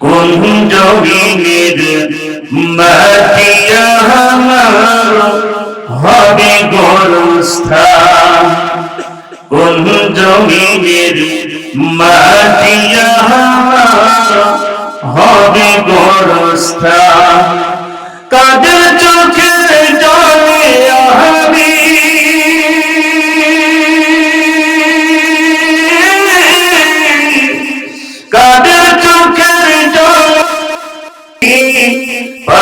কোন আমার হবে কোন আমার হবে গোরস্থান। কাদের চোখের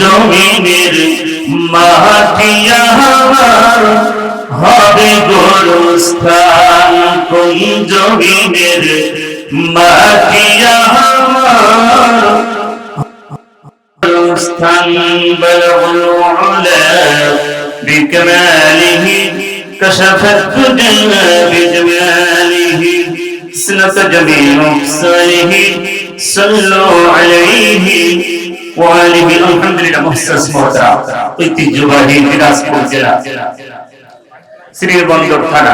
জমিনের মাটি আমার হবে গোরস্থান কোন জমিনের মাটি আমার স্থান بلغ العلا بكماله كشف الدجى بجماله سنة جميع أحسانه صلوا عليه ওয়ালিহি আলহামদুলিল্লাহ মুহসাস মোতা ঐতিহ্যবাহী দিনাজপুর জেলা। শ্রীবন্দর থানা।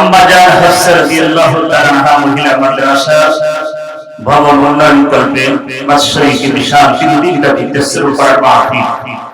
আম্বাজার হাফসা বিশাল